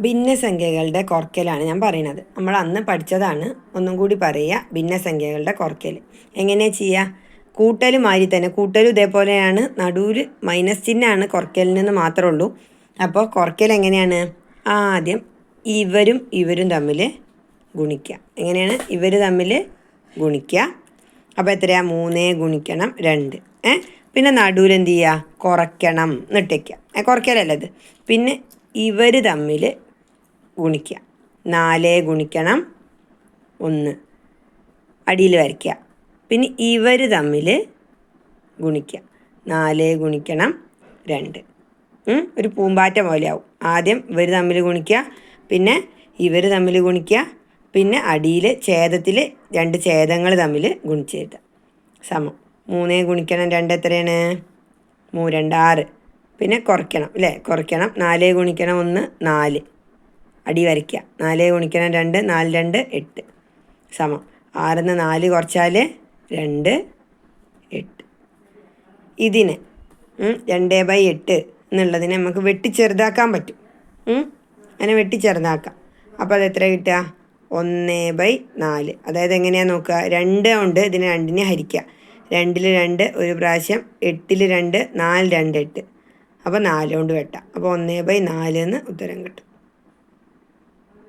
ഭിന്നസംഖ്യകളുടെ കുറയ്ക്കലാണ് ഞാൻ പറയുന്നത് നമ്മൾ അന്ന് പഠിച്ചതാണ്. ഒന്നും കൂടി പറയുക ഭിന്നസംഖ്യകളുടെ കുറയ്ക്കൽ എങ്ങനെ ചെയ്യുക കൂട്ടൽ മാതിരി തന്നെ. കൂട്ടൽ ഇതേപോലെയാണ്. നടുവിൽ മൈനസ് ചിഹ്നമാണ് കുറയ്ക്കലിൽ നിന്ന് മാത്രമേ ഉള്ളൂ. അപ്പോൾ കുറയ്ക്കൽ എങ്ങനെയാണ്? ആദ്യം ഇവരും ഇവരും തമ്മിൽ ഗുണിക്കുക. എങ്ങനെയാണ്? ഇവർ തമ്മിൽ ഗുണിക്കുക. അപ്പോൾ എത്രയാണ് മൂന്നേ ഗുണിക്കണം രണ്ട്. ഏ? പിന്നെ നടുവിൽ എന്ത് ചെയ്യുക? കുറയ്ക്കണം എന്നിട്ടേക്കുക കുറയ്ക്കലല്ലത് പിന്നെ ഇവർ തമ്മിൽ ഗുണിക്കുക നാല് ഗുണിക്കണം ഒന്ന്. അടിയിൽ വരയ്ക്കുക പിന്നെ ഇവർ തമ്മിൽ ഗുണിക്കുക നാല് ഗുണിക്കണം രണ്ട്. ഒരു പൂമ്പാറ്റ പോലെയാവും. ആദ്യം ഇവർ തമ്മിൽ ഗുണിക്കുക പിന്നെ ഇവർ തമ്മിൽ ഗുണിക്കുക പിന്നെ അടിയിൽ ഛേദത്തിൽ രണ്ട് ഛേദങ്ങൾ തമ്മിൽ ഗുണിച്ചെഴുതുക സമം. മൂന്നേ ഗുണിക്കണം രണ്ട് എത്രയാണ്? മൂ രണ്ട് ആറ്. പിന്നെ കുറയ്ക്കണം അല്ലേ കുറയ്ക്കണം. നാല് ഗുണിക്കണം ഒന്ന് നാല്. അടി വരയ്ക്കുക നാല് ഗുണിക്കണം രണ്ട് നാല് രണ്ട് എട്ട്. സമം. ആറിന്ന് നാല് കുറച്ചാൽ രണ്ട് എട്ട്. ഇതിന് രണ്ട് ബൈ എട്ട് എന്നുള്ളതിനെ നമുക്ക് വെട്ടി ചെറുതാക്കാൻ പറ്റും. അങ്ങനെ വെട്ടി ചെറുതാക്കാം. അപ്പോൾ അത് എത്ര കിട്ടുക? ഒന്ന് ബൈ നാല്. അതായത് എങ്ങനെയാണ് നോക്കുക? രണ്ട് ഉണ്ട് ഇതിനെ രണ്ടിനെ ഹരിക്കുക രണ്ടിൽ രണ്ട് ഒരു പ്രാവശ്യം എട്ടിൽ രണ്ട് നാല് രണ്ട് എട്ട്. അപ്പോൾ നാല് കൊണ്ട് വെട്ടാം. അപ്പോൾ ഒന്നേ ബൈ നാല് എന്ന് ഉത്തരം കിട്ടും.